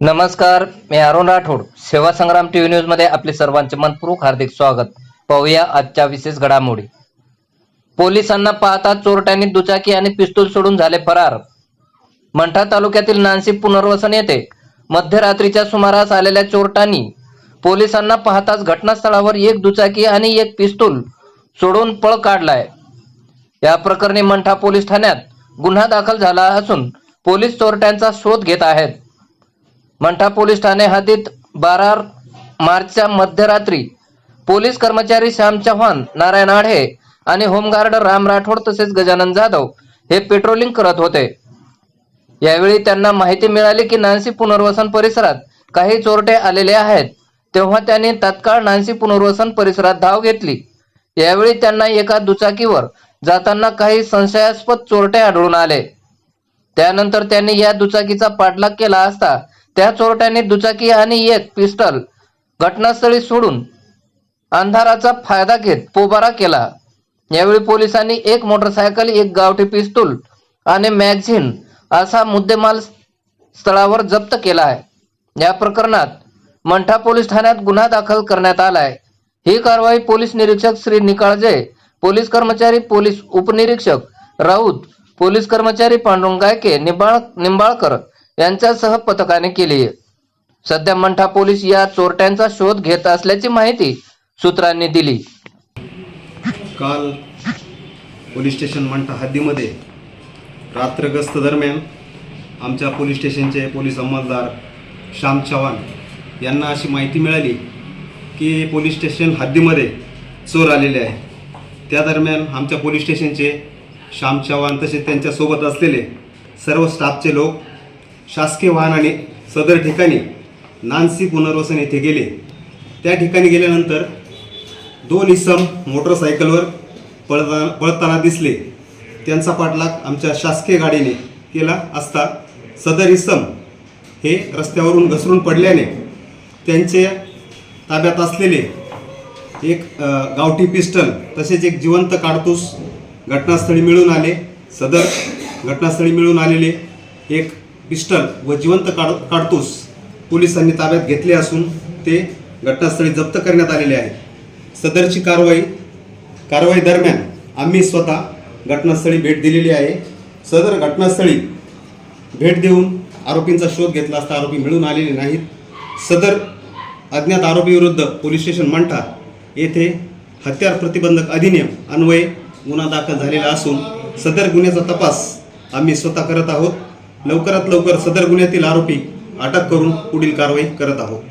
नमस्कार मी अरुण राठोड. सेवा संग्राम टीव्ही न्यूजमध्ये आपले सर्वांचे मनपूर्वक हार्दिक स्वागत. पाहूया आजच्या विशेष घडामोडी. पोलिसांना पाहता चोरट्यांनी दुचाकी आणि पिस्तूल सोडून झाले फरार. मंठा तालुक्यातील नानसी पुनर्वसन येथे मध्यरात्रीच्या सुमारास आलेल्या चोरट्यांनी पोलिसांना पाहताच घटनास्थळावर एक दुचाकी आणि एक पिस्तूल सोडून पळ काढलाय. या प्रकरणी मंठा पोलीस ठाण्यात गुन्हा दाखल झाला असून पोलीस चोरट्यांचा शोध घेत आहेत. मंठा पोलीस ठाणे हद्दीत बारा मार्चच्या मध्यरात्री पोलीस कर्मचारी श्याम चव्हाण नारायण आढे आणि होमगार्ड राम राठोड तसेच गजानन जाधव हे पेट्रोलिंग करत होते. यावेळी त्यांना माहिती मिळाली की नान्सी पुनर्वसन परिसरात काही चोरटे आलेले आहेत. तेव्हा त्यांनी तत्काळ नान्सी पुनर्वसन परिसरात धाव घेतली. यावेळी त्यांना एका दुचाकीवर जाताना काही संशयास्पद चोरटे आढळून आले. त्यानंतर त्यांनी या दुचाकीचा पाठलाग केला असता त्या चोरट्यांनी दुचाकी आणि एक पिस्टल घटनास्थळी सोडून अंधाराचा फायदा घेत पोबारा केला. यावेळी पोलिसांनी एक मोटरसायकल एक गावठी पिस्तूल आणि मॅगझिन असा मुद्देमाल स्थळावर जप्त केला आहे. या प्रकरणात मंठा पोलीस ठाण्यात गुन्हा दाखल करण्यात आलाय. ही कारवाई पोलीस निरीक्षक श्री निकाळजे पोलीस कर्मचारी पोलीस उपनिरीक्षक राऊत पोलीस कर्मचारी पांडुरंग गायके निंबाळ निंबाळकर यांच्यासह पथकाने केली. सध्या मंठा पोलीस या चोरट्यांचा शोध घेत असल्याची माहिती सूत्रांनी दिली. काल पोलीस स्टेशन मंठा हद्दीमध्ये रात्र गस्त दरम्यान आमच्या पोलीस स्टेशनचे पोलीस अंमलदार श्याम चव्हाण यांना अशी माहिती मिळाली की पोलीस स्टेशन हद्दीमध्ये चोर आलेले आहे. त्या दरम्यान आमच्या पोलीस स्टेशनचे श्याम चव्हाण तसेच त्यांच्यासोबत असलेले सर्व स्टाफचे लोक शासकीय वाहनाने सदर ठिकाणी नानसी पुनर्वसन येथे गेले. त्या ठिकाणी गेल्यानंतर दोन इसम मोटरसायकलवर पळता पळताना दिसले. त्यांचा पाठलाग आमच्या शासकीय गाडीने केला असता सदर इसम हे रस्त्यावरून घसरून पडल्याने त्यांचे ताब्यात असलेले एक गावठी पिस्टल तसेच एक जिवंत काडतूस घटनास्थळी मिळून आले. सदर घटनास्थळी मिळून आलेले एक पिस्टल व जिवंत काढ काडतूस पोलिसांनी ताब्यात घेतले असून ते घटनास्थळी जप्त करण्यात आलेले आहे सदरची कारवाई कारवाई दरम्यान आम्ही स्वतः घटनास्थळी भेट दिलेली आहे. सदर घटनास्थळी भेट देऊन आरोपींचा शोध घेतला असता आरोपी मिळून आलेले नाहीत. सदर अज्ञात आरोपीविरुद्ध पोलीस स्टेशन मंठा येथे हत्यार प्रतिबंधक अधिनियम अन्वये गुन्हा दाखल झालेला असून सदर गुन्ह्याचा तपास आम्ही स्वतः करत आहोत. लवकरात लवकर सदर गुन्ह्यातील आरोपी अटक करून पुढील कारवाई करत आहोत.